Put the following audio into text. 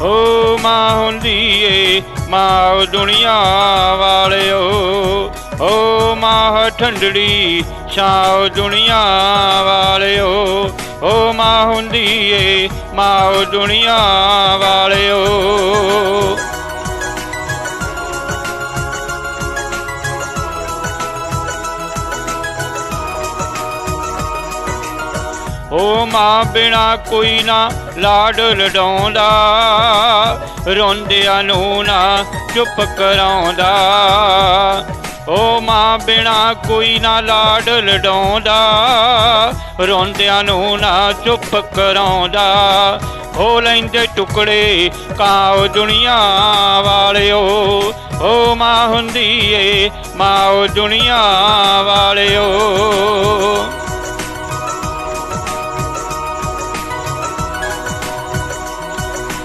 ਓ ਮਾਂ ਹੁੰਦੀ ਏ, ਮਾਂ ਓ ਦੁਨੀਆ ਵਾਲਿਓ। ਓ ਮਾਂ ਠੰਡੜੀ, ਛਾਂ ਓ ਦੁਨੀਆ ਵਾਲਿਓ। ਓ ਮਾਂ ਹੁੰਦੀ ਏ, ਮਾਂ ਓ ਦੁਨੀਆ ਵਾਲਿਓ ਓ ਮਾਂ ਬਿਨਾ ਕੋਈ ਨਾ ਲਾਡ ਲਡਾਉਂਦਾ, ਰੋਂਦਿਆਂ ਨੂੰ ਨਾ ਚੁੱਪ ਕਰਾਉਂਦਾ। ਓ ਮਾਂ ਬਿਨਾ ਕੋਈ ਨਾ ਲਾਡ ਲਡਾਉਂਦਾ, ਰੋਂਦਿਆਂ ਨੂੰ ਨਾ ਚੁੱਪ ਕਰਾਉਂਦਾ। ਹੋ ਲੈਂਦੇ ਟੁਕੜੇ ਕਾਉ ਦੁਨੀਆ ਵਾਲਿਓ ਓ ਮਾਂ ਹੁੰਦੀ ਏ ਮਾਂ ਓ ਦੁਨੀਆ ਵਾਲਿਓ।